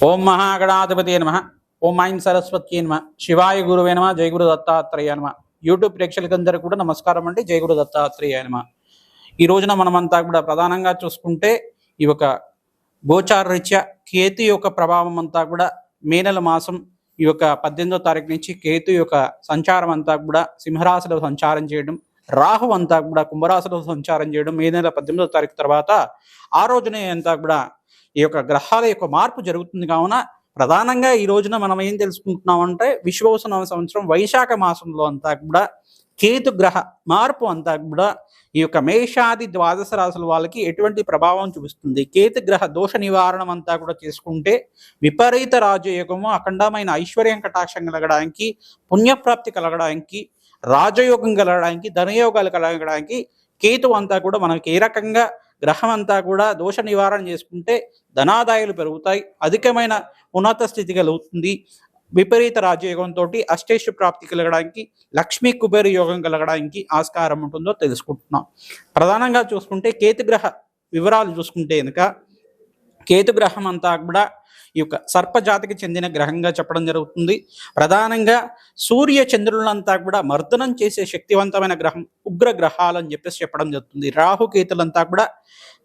ఓం మహాగణాధిపతి నమ. ఓం ఐం సరస్వతి నమ. శివాయ గురువే నమ. జయగురు దత్తాత్రేయ నమ. యూట్యూబ్ ప్రేక్షకులందరూ కూడా నమస్కారం అండి. జయగురు దత్తాత్రేయ నమ. ఈ రోజున మనమంతా కూడా ప్రధానంగా చూసుకుంటే ఈ యొక్క గోచారరీత్యా కేతు యొక్క ప్రభావం అంతా కూడా మే నెల మాసం ఈ యొక్క పద్దెనిమిదో తారీఖు నుంచి కేతు యొక్క సంచారం అంతా కూడా సింహరాశిలో సంచారం చేయడం రాహు అంతా కూడా కుంభరాశిలో సంచారం చేయడం మే నెల పద్దెనిమిదో తారీఖు తర్వాత ఆ రోజునే అంతా కూడా ఈ యొక్క గ్రహాల యొక్క మార్పు జరుగుతుంది కావున ప్రధానంగా ఈ రోజున మనం ఏం తెలుసుకుంటున్నామంటే అంటే సంవత్సరం వైశాఖ మాసంలో అంతా కూడా కేతు గ్రహ మార్పు అంతా కూడా ఈ యొక్క మేషాది ద్వాదశ రాశుల వాళ్ళకి ఎటువంటి ప్రభావం చూపిస్తుంది? కేతు గ్రహ దోష నివారణం అంతా కూడా చేసుకుంటే విపరీత రాజయోగము అఖండమైన ఐశ్వర్యం కటాక్షం కలగడానికి పుణ్యప్రాప్తి కలగడానికి రాజయోగం కలగడానికి ధనయోగాలు కలగడానికి కేతు అంతా కూడా మనకి ఏ రకంగా గ్రహం అంతా కూడా దోష నివారణ చేసుకుంటే ధనాదాయాలు పెరుగుతాయి అధికమైన ఉన్నత స్థితి కలుగుతుంది. విపరీత రాజయోగంతో అష్టేషు ప్రాప్తి కలగడానికి లక్ష్మీ కుబేర యోగం కలగడానికి ఆస్కారం ఉంటుందో తెలుసుకుంటున్నాం. ప్రధానంగా చూసుకుంటే కేతు గ్రహ వివరాలు చూసుకుంటే కనుక కేతు గ్రహం అంతా కూడా ఈ యొక్క సర్పజాతికి చెందిన గ్రహంగా చెప్పడం జరుగుతుంది. ప్రధానంగా సూర్య చంద్రులంతా కూడా మర్దనం చేసే శక్తివంతమైన గ్రహం ఉగ్ర గ్రహాలు అని చెప్పేసి చెప్పడం జరుగుతుంది. రాహుకేతులంతా కూడా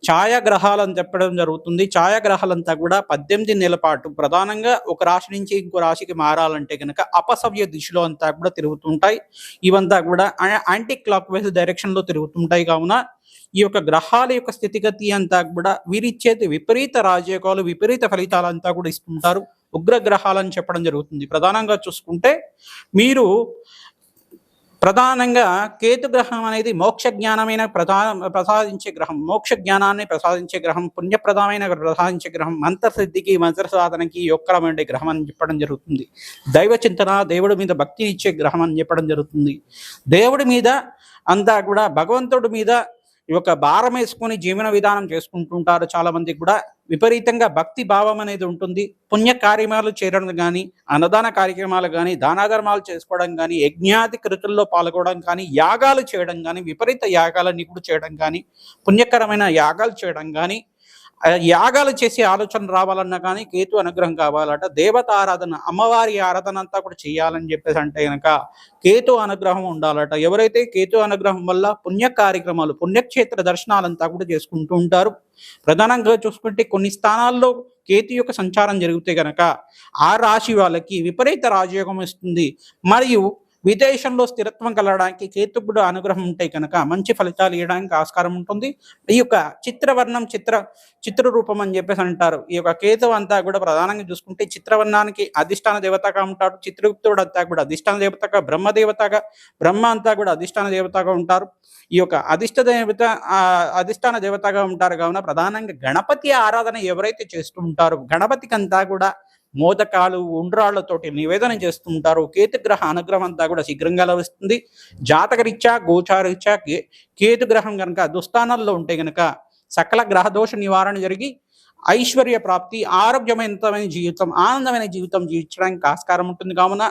ఛాయాగ్రహాలు అని చెప్పడం జరుగుతుంది. ఛాయాగ్రహాలంతా కూడా పద్దెనిమిది నెలల పాటు ప్రధానంగా ఒక రాశి నుంచి ఇంకో రాశికి మారాలంటే కనుక అపసవ్య దిశలో అంతా కూడా తిరుగుతుంటాయి. ఇవంతా కూడా యాంటీ క్లాక్ వైజ్ డైరెక్షన్లో తిరుగుతుంటాయి కావున ఈ యొక్క గ్రహాల యొక్క స్థితిగతి అంతా కూడా వీరిచ్చేది విపరీత రాజయోగాలు విపరీత ఫలితాలంతా కూడా ఇస్తుంటారు. ఉగ్ర గ్రహాలని చెప్పడం జరుగుతుంది. ప్రధానంగా చూసుకుంటే మీరు ప్రధానంగా కేతు గ్రహం అనేది మోక్ష జ్ఞానమైన ప్రధా ప్రసాదించే గ్రహం మోక్ష జ్ఞానాన్ని ప్రసాదించే గ్రహం పుణ్యప్రదమైన ప్రసాదించే గ్రహం మంత్రసిద్ధికి మంత్ర సాధనకి యొక్కరమైన గ్రహం అని చెప్పడం జరుగుతుంది. దైవ చింతన దేవుడి మీద భక్తి ఇచ్చే గ్రహం అని చెప్పడం జరుగుతుంది. దేవుడి మీద అంతా కూడా భగవంతుడి మీద ఈ యొక్క భారం వేసుకొని జీవన విధానం చేసుకుంటుంటారు. చాలా మంది కూడా విపరీతంగా భక్తి భావం అనేది ఉంటుంది. పుణ్య కార్యక్రమాలు చేయడం కానీ అన్నదాన కార్యక్రమాలు కానీ దానాధర్మాలు చేసుకోవడం కానీ యజ్ఞాది కృతుల్లో పాల్గొనడం కానీ యాగాలు చేయడం కానీ విపరీత యాగాలన్నీ కూడా చేయడం కానీ పుణ్యకరమైన యాగాలు చేయడం కానీ యాగాలు చేసే ఆలోచన రావాలన్నా కానీ కేతు అనుగ్రహం కావాలట. దేవత ఆరాధన అమ్మవారి ఆరాధన అంతా కూడా చేయాలని చెప్పేసి అంటే కనుక కేతు అనుగ్రహం ఉండాలట. ఎవరైతే కేతు అనుగ్రహం వల్ల పుణ్య కార్యక్రమాలు పుణ్యక్షేత్ర దర్శనాలంతా కూడా చేసుకుంటూ ఉంటారు. ప్రధానంగా చూసుకుంటే కొన్ని స్థానాల్లో కేతు యొక్క సంచారం జరిగితే గనక ఆ రాశి వాళ్ళకి విపరీత రాజయోగం ఇస్తుంది మరియు విదేశంలో స్థిరత్వం కలగడానికి కేతుకుడు అనుగ్రహం ఉంటే కనుక మంచి ఫలితాలు ఇవ్వడానికి ఆస్కారం ఉంటుంది. ఈ యొక్క చిత్రవర్ణం చిత్ర చిత్ర రూపం అని చెప్పేసి అంటారు. ఈ యొక్క కేతువు అంతా కూడా ప్రధానంగా చూసుకుంటే చిత్రవర్ణానికి అధిష్టాన దేవతగా ఉంటాడు. చిత్రగుప్తుడు అంతా కూడా అధిష్టాన దేవతగా బ్రహ్మ దేవతగా బ్రహ్మ అంతా కూడా అధిష్టాన దేవతగా ఉంటారు. ఈ యొక్క అధిష్ట దేవత ఆ, అధిష్టాన దేవతగా ఉంటారు. కావున ప్రధానంగా గణపతి ఆరాధన ఎవరైతే చేస్తూ ఉంటారో గణపతికి అంతా కూడా మోదకాలు ఉండ్రాళ్ళతోటి నివేదన చేస్తుంటారు. కేతుగ్రహ అనుగ్రహం అంతా కూడా శీఘ్రంగా లభిస్తుంది. జాతకరీత్యా గోచారీత్యా కే కేతుగ్రహం కనుక దుస్థానాల్లో ఉంటే కనుక సకల గ్రహదోష నివారణ జరిగి ఐశ్వర్య ప్రాప్తి ఆరోగ్యమైనమైన జీవితం ఆనందమైన జీవితం జీవించడానికి ఆస్కారం ఉంటుంది కావున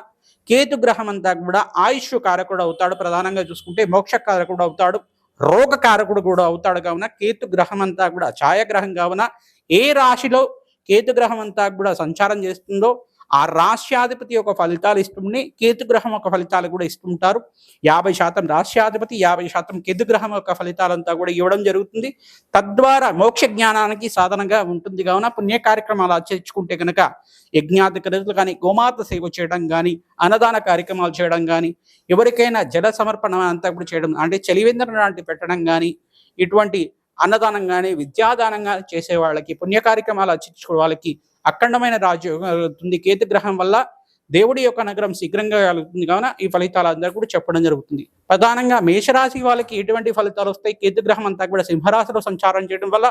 కేతు గ్రహం అంతా కూడా ఆయుష్ కారకుడు అవుతాడు. ప్రధానంగా చూసుకుంటే మోక్ష కారకుడు అవుతాడు. రోగ కారకుడు కూడా అవుతాడు కావున కేతు గ్రహం అంతా కూడా ఛాయాగ్రహం కావున ఏ రాశిలో కేతు గ్రహం అంతా కూడా సంచారం చేస్తుందో ఆ రాష్ట్రాధిపతి యొక్క ఫలితాలు ఇస్తుంది కేతు గ్రహం యొక్క ఫలితాలు కూడా ఇస్తుంటారు. యాభై శాతం రాష్ట్రాధిపతి యాభై శాతం కేతు గ్రహం యొక్క ఫలితాలంతా కూడా ఇవ్వడం జరుగుతుంది. తద్వారా మోక్ష జ్ఞానానికి సాధనంగా ఉంటుంది. కావున పుణ్య కార్యక్రమాలు ఆచరించుకుంటే కనుక యజ్ఞాతి క్రియలు కానీ గోమాత సేవ చేయడం కానీ అన్నదాన కార్యక్రమాలు చేయడం కానీ ఎవరికైనా జల సమర్పణ అంతా కూడా చేయడం అంటే చలివేంద్రం లాంటి పెట్టడం కానీ ఇటువంటి అన్నదానం కానీ విద్యాదానం కానీ చేసే వాళ్ళకి పుణ్య కార్యక్రమాలు అర్చించుకునే వాళ్ళకి అఖండమైన రాజయోగం కలుగుతుంది. కేతు గ్రహం వల్ల దేవుడి యొక్క నగరం శీఘ్రంగా కలుగుతుంది. కావున ఈ ఫలితాలు అందరూ కూడా చెప్పడం జరుగుతుంది. ప్రధానంగా మేషరాశి వాళ్ళకి ఎటువంటి ఫలితాలు వస్తాయి? కేతు గ్రహం అంతా కూడా సింహరాశిలో సంచారం చేయడం వల్ల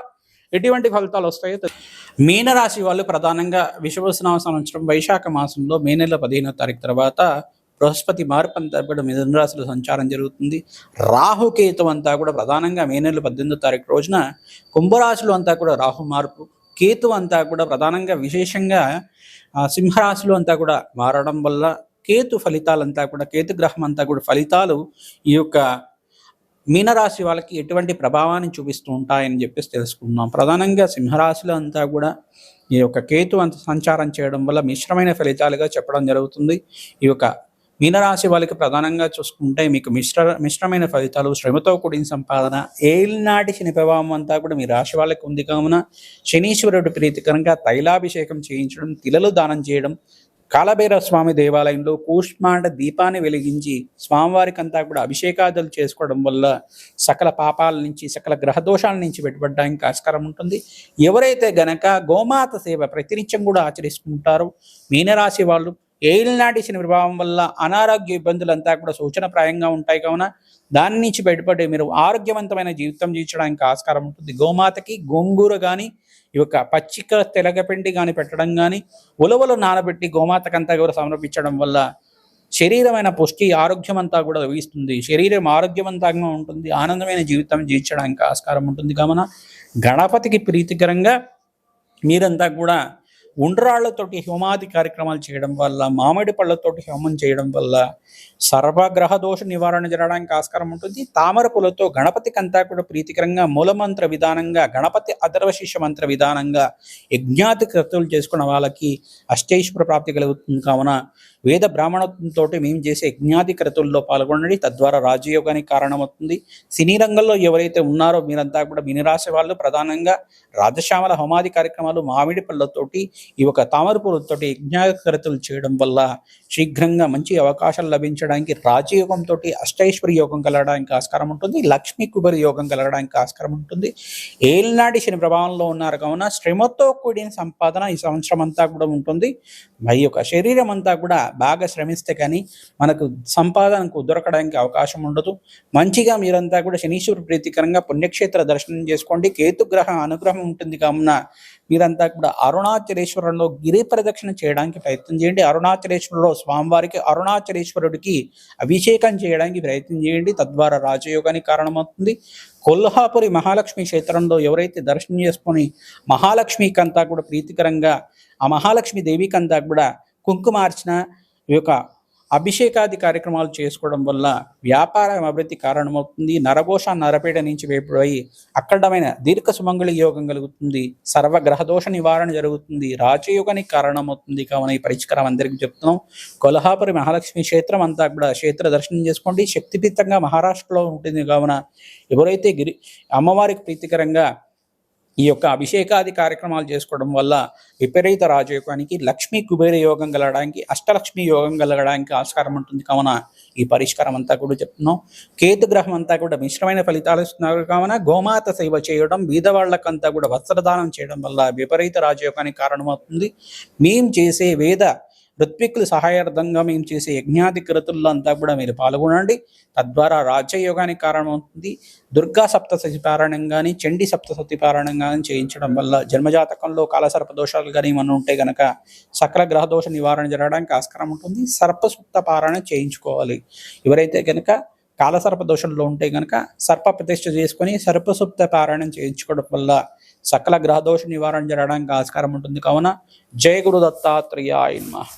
ఎటువంటి ఫలితాలు వస్తాయో మీనరాశి వాళ్ళు ప్రధానంగా విశ్వవసనామ సంవత్సరం వైశాఖ మాసంలో మే నెల పదిహేనో తారీఖు తర్వాత బృహస్పతి మార్పు అంతా కూడా మిథున రాశిలో సంచారం జరుగుతుంది. రాహుకేతు అంతా కూడా ప్రధానంగా మే నెల పద్దెనిమిదో తారీఖు రోజున కుంభరాశిలో అంతా కూడా రాహు మార్పు కేతు అంతా కూడా ప్రధానంగా విశేషంగా ఆ, సింహరాశిలో అంతా కూడా మారడం వల్ల కేతు ఫలితాలంతా కూడా కేతు గ్రహం అంతా కూడా ఫలితాలు ఈ యొక్క మీనరాశి వాళ్ళకి ఎటువంటి ప్రభావాన్ని చూపిస్తూ ఉంటాయని చెప్పేసి తెలుసుకుందాం. ప్రధానంగా సింహరాశిలో అంతా కూడా ఈ యొక్క కేతు అంత సంచారం చేయడం వల్ల మిశ్రమైన ఫలితాలుగా చెప్పడం జరుగుతుంది. ఈ యొక్క మీనరాశి వాళ్ళకి ప్రధానంగా చూసుకుంటే మీకు మిశ్ర మిశ్రమైన ఫలితాలు శ్రమతో కూడిన సంపాదన ఏలినాటి శని ప్రభావం అంతా కూడా మీ రాశి వాళ్ళకి ఉంది. కావున శనీశ్వరుడు ప్రీతికరంగా తైలాభిషేకం చేయించడం తిలలు దానం చేయడం కాలభైరవ స్వామి దేవాలయంలో కూష్మాండ దీపాన్ని వెలిగించి స్వామివారికి అంతా కూడా అభిషేకాదులు చేసుకోవడం వల్ల సకల పాపాల నుంచి సకల గ్రహ దోషాల నుంచి పెట్టుబడడానికి ఆస్కారం ఉంటుంది. ఎవరైతే గనక గోమాత సేవ ప్రతినిత్యం కూడా ఆచరిస్తుంటారో మీనరాశి వాళ్ళు ఏలినాటి శని ప్రభావం వల్ల అనారోగ్య ఇబ్బందులంతా కూడా సూచనప్రాయంగా ఉంటాయి కావున దాని నుంచి బయటపడి మీరు ఆరోగ్యవంతమైన జీవితం జీవించడానికి ఆస్కారం ఉంటుంది. గోమాతకి గోంగూర కానీ ఈ యొక్క పచ్చిక తెలగపిండి కానీ పెట్టడం కానీ ఉలవలు నానబెట్టి గోమాతకంతా కూడా సమర్పించడం వల్ల శరీరమైన పుష్టి ఆరోగ్యం అంతా కూడా లభిస్తుంది. శరీరం ఆరోగ్యవంతంగా ఉంటుంది. ఆనందమైన జీవితం జీవించడానికి ఆస్కారం ఉంటుంది కావున గణపతికి ప్రీతికరంగా మీరంతా కూడా ఉండ్రాళ్ళతోటి హోమాది కార్యక్రమాలు చేయడం వల్ల మామిడి పళ్ళతోటి హోమం చేయడం వల్ల సర్వగ్రహ దోష నివారణ జరగడానికి ఆస్కారం ఉంటుంది. తామర పూలతో గణపతికి అంతా కూడా ప్రీతికరంగా మూలమంత్ర విధానంగా గణపతి అధర్వశిష్య మంత్ర విధానంగా యజ్ఞాతి కృతులు చేసుకున్న వాళ్ళకి అష్టైశ్వర ప్రాప్తి కలుగుతుంది. కావున వేద బ్రాహ్మణత్వంతో మేము చేసే యజ్ఞాది క్రతుల్లో పాల్గొనండి. తద్వారా రాజయోగానికి కారణమవుతుంది. సినీ రంగంలో ఎవరైతే ఉన్నారో మీరంతా కూడా మినిరాశి వాళ్ళు ప్రధానంగా రాజశ్యామల హోమాది కార్యక్రమాలు మామిడి పళ్ళతోటి ఈ యొక్క తామర పూలతోటి యజ్ఞాకరతలు చేయడం వల్ల శీఘ్రంగా మంచి అవకాశాలు లభించడానికి రాజయోగంతో అష్టైశ్వర్య యోగం కలగడానికి ఆస్కారం ఉంటుంది. లక్ష్మీ కుబరి యోగం కలగడానికి ఆస్కారం ఉంటుంది. ఏలినాటి శని ప్రభావంలో ఉన్నారు కావున శ్రమతో కూడిన సంపాదన ఈ సంవత్సరం అంతా కూడా ఉంటుంది. మరి యొక్క శరీరం అంతా కూడా బాగా శ్రమిస్తే కానీ మనకు సంపాదనకు దొరకడానికి అవకాశం ఉండదు. మంచిగా మీరంతా కూడా శనీశ్వరు ప్రీతికరంగా పుణ్యక్షేత్ర దర్శనం చేసుకోండి. కేతుగ్రహ అనుగ్రహం ఉంటుంది కావున మీరంతా కూడా అరుణాచలేశ్వరంలో గిరి ప్రదక్షిణ చేయడానికి ప్రయత్నం చేయండి. అరుణాచలేశ్వరంలో స్వామివారికి అరుణాచలేశ్వరుడికి అభిషేకం చేయడానికి ప్రయత్నం చేయండి. తద్వారా రాజయోగానికి కారణమవుతుంది. కొల్హాపురి మహాలక్ష్మి క్షేత్రంలో ఎవరైతే దర్శనం చేసుకొని మహాలక్ష్మికి అంతా కూడా ప్రీతికరంగా ఆ మహాలక్ష్మి దేవికి అంతా కూడా కుంకుమార్చన ఈ యొక్క అభిషేకాది కార్యక్రమాలు చేసుకోవడం వల్ల వ్యాపారం అభివృద్ధి కారణమవుతుంది. నరఘోష నరపీడ నుంచి వేపుడై అఖండమైన దీర్ఘ సుమంగళి యోగం కలుగుతుంది. సర్వగ్రహదోష నివారణ జరుగుతుంది. రాజయోగానికి కారణమవుతుంది. కావున ఈ పరిష్కారం అందరికీ చెప్తున్నాం. కొల్హాపురి మహాలక్ష్మి క్షేత్రం అంతా కూడా క్షేత్ర దర్శనం చేసుకోండి. శక్తిపీతంగా మహారాష్ట్రలో ఉంటుంది. కావున ఎవరైతే గిరి అమ్మవారికి ప్రీతికరంగా ఈ యొక్క అభిషేకాది కార్యక్రమాలు చేసుకోవడం వల్ల విపరీత రాజయోగానికి లక్ష్మీ కుబేర యోగం కలగడానికి అష్టలక్ష్మి యోగం కలగడానికి ఆస్కారం ఉంటుంది. కావున ఈ పరిష్కారం అంతా కూడా చెప్తున్నాం. కేతు గ్రహం అంతా కూడా మిశ్రమైన ఫలితాలు ఇస్తున్నారు. కావున గోమాత సేవ చేయడం బీదవాళ్ళకంతా కూడా వస్త్రదానం చేయడం వల్ల విపరీత రాజయోగానికి కారణమవుతుంది. మేము చేసే వేద ఋత్విక్కులు సహాయార్థంగా మేము చేసే యజ్ఞాది కృతుల్లో అంతా కూడా మీరు పాల్గొనండి. తద్వారా రాజ్యయోగానికి కారణమవుతుంది. దుర్గా సప్తశతి పారాయణం కానీ చండీ సప్తశతి పారాయణం కానీ చేయించడం వల్ల జన్మజాతకంలో కాలసర్ప దోషాలు కానీ ఏమన్నా ఉంటే గనక సకల గ్రహ దోష నివారణ జరగడానికి ఆస్కారం ఉంటుంది. సర్పసుప్త పారాయణ చేయించుకోవాలి. ఎవరైతే గనక కాలసర్ప దోషంలో ఉంటే గనక సర్ప ప్రతిష్ఠ చేసుకొని సర్పసుప్త పారాయణం చేయించుకోవడం వల్ల సకల గ్రహదోష నివారణ జరగడానికి ఆస్కారం ఉంటుంది. కావున జయ గురు దత్తాత్రేయ నమః.